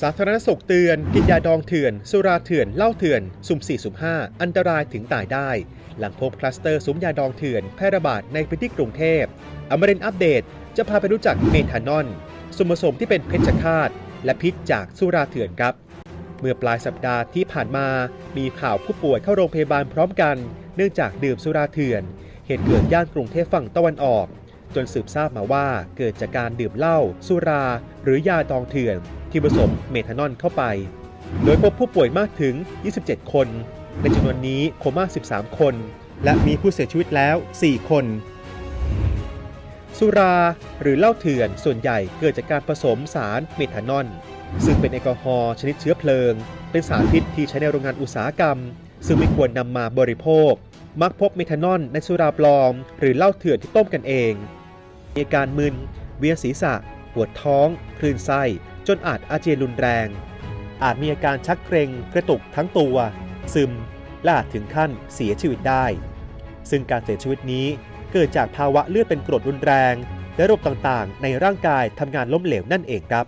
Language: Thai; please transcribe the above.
สาธารณสุขเตือน กินยาดองเถื่อน สุราเถื่อนเหล้าเถื่อน สุ่ม 4 สุ่ม 5 อันตรายถึงตายได้ หลังพบคลัสเตอร์ซุ้มยาดองเถื่อน แพร่ระบาดในพื้นที่กรุงเทพอมรินท์อัปเดตจะพาไปรู้จักเมทานอลส่วนผสมที่เป็นเพชฌฆาต และพิษจากสุราเถื่อนครับ เมื่อปลายสัปดาห์ที่ผ่านมา มีข่าวผู้ป่วยเข้าโรงพยาบาลพร้อมกัน เนื่องจากดื่มสุราเถื่อน เหตุเกิดย่านกรุงเทพฝั่งตะวันออก จนสืบทราบมาว่าเกิดจากการดื่มเหล้าสุรา หรือยาดองเถื่อน ที่ผสมเมทานอลเข้าไป โดยพบผู้ป่วยมากถึง 27 คน ในจำนวนนี้โคม่า 13 คน และมีผู้เสียชีวิตแล้ว 4 คน สุราหรือเหล้าเถื่อนส่วนใหญ่เกิดจากการผสมสารเมทานอลซึ่งเป็นแอลกอฮอล์ชนิดเชื้อเพลิง เป็นสารพิษที่ใช้ในโรงงานอุตสาหกรรม ซึ่งไม่ควรนำมาบริโภค มักพบเมทานอลในสุราปลอม หรือเหล้าเถื่อนที่ต้มกันเอง มีอาการมึน เวียนศีรษะ ปวดท้อง คลื่นไส้ จนอาจอาเจียนรุนแรง อาจมีอาการชักเกร็งกระตุกทั้งตัว ซึม และอาจถึงขั้นเสียชีวิตได้ ซึ่งการเสียชีวิตนี้เกิดจากภาวะเลือดเป็นกรดรุนแรง และระบบต่างๆ ในร่างกายทำงานล้มเหลวนั่นเองครับ